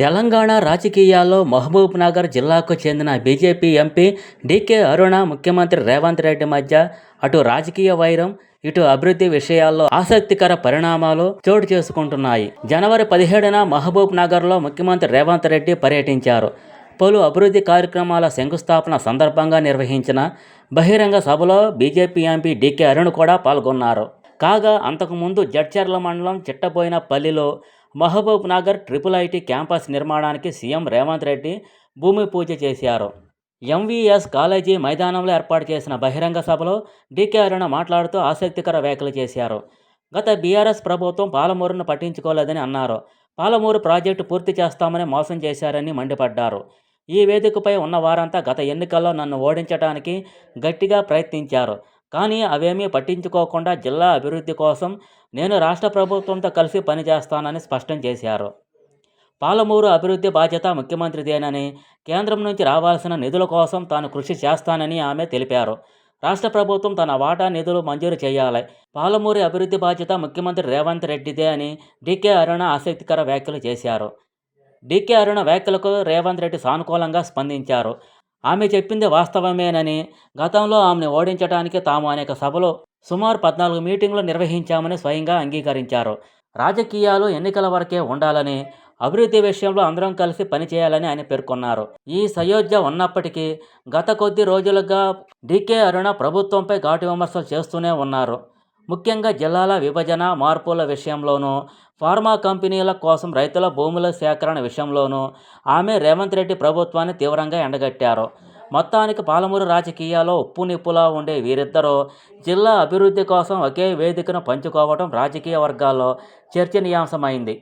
తెలంగాణ రాజకీయాల్లో మహబూబ్ నగర్ జిల్లాకు చెందిన బీజేపీ ఎంపీ డీకే అరుణ ముఖ్యమంత్రి రేవంత్ రెడ్డి మధ్య అటు రాజకీయ వైరం ఇటు అభివృద్ధి విషయాల్లో ఆసక్తికర పరిణామాలు చోటు చేసుకుంటున్నాయి. జనవరి పదిహేడున మహబూబ్ నగర్లో ముఖ్యమంత్రి రేవంత్ రెడ్డి పర్యటించారు. పలు అభివృద్ధి కార్యక్రమాల శంకుస్థాపన సందర్భంగా నిర్వహించిన బహిరంగ సభలో బీజేపీ ఎంపీ డీకే అరుణ్ కూడా పాల్గొన్నారు. కాగా అంతకుముందు జడ్చర్ల మండలం Chittaboyina పల్లిలో Mahabub Nagar triple IT campus నిర్మాణానికి సీఎం రేవంత్ రెడ్డి భూమి పూజ చేశారు. ఎంవీఎస్ కాలేజీ మైదానంలో ఏర్పాటు చేసిన బహిరంగ సభలో డీకే అరుణ మాట్లాడుతూ ఆసక్తికర వ్యాఖ్యలు చేశారు. గత బీఆర్ఎస్ ప్రభుత్వం పాలమూరును పట్టించుకోలేదని అన్నారు. పాలమూరు ప్రాజెక్టు పూర్తి చేస్తామని మోసం చేశారని మండిపడ్డారు. ఈ వేదికపై ఉన్న వారంతా గత ఎన్నికల్లో నన్ను ఓడించడానికి గట్టిగా ప్రయత్నించారు. కానీ అవేమీ పట్టించుకోకుండా జిల్లా అభివృద్ధి కోసం నేను రాష్ట్ర ప్రభుత్వంతో కలిసి పనిచేస్తానని స్పష్టం చేశారు. పాలమూరు అభివృద్ధి బాధ్యత ముఖ్యమంత్రిదేనని కేంద్రం నుంచి రావాల్సిన నిధుల కోసం తాను కృషి చేస్తానని ఆమె తెలిపారు. రాష్ట్ర ప్రభుత్వం తన వాటా నిధులు మంజూరు చేయాలి. పాలమూరు అభివృద్ధి బాధ్యత ముఖ్యమంత్రి రేవంత్ రెడ్డిదే అని డీకే అరుణ ఆసక్తికర వ్యాఖ్యలు చేశారు. డీకే అరుణ వ్యాఖ్యలకు రేవంత్ రెడ్డి సానుకూలంగా స్పందించారు. ఆమె చెప్పింది వాస్తవమేనని గతంలో ఆమెను ఓడించడానికి తాము అనేక సభలు సుమారు పద్నాలుగు మీటింగ్లు నిర్వహించామని స్వయంగా అంగీకరించారు. రాజకీయాలు ఎన్నికల వరకే ఉండాలని అభివృద్ధి విషయంలో అందరం కలిసి పనిచేయాలని ఆయన పేర్కొన్నారు. ఈ సయోధ్య ఉన్నప్పటికీ గత కొద్ది రోజులుగా డీకే అరుణ ప్రభుత్వంపై ఘాటు విమర్శలు చేస్తూనే ఉన్నారు. ముఖ్యంగా జిల్లాల విభజన మార్పుల విషయంలోనూ ఫార్మా కంపెనీల కోసం రైతుల భూముల సేకరణ విషయంలోనూ ఆమె రేవంత్ రెడ్డి ప్రభుత్వాన్ని తీవ్రంగా ఎండగట్టారు. మొత్తానికి పాలమూరు రాజకీయాల్లో ఉప్పు నిప్పులా ఉండే వీరిద్దరూ జిల్లా అభివృద్ధి కోసం ఒకే వేదికను పంచుకోవడం రాజకీయ వర్గాల్లో చర్చనీయాంశమైంది.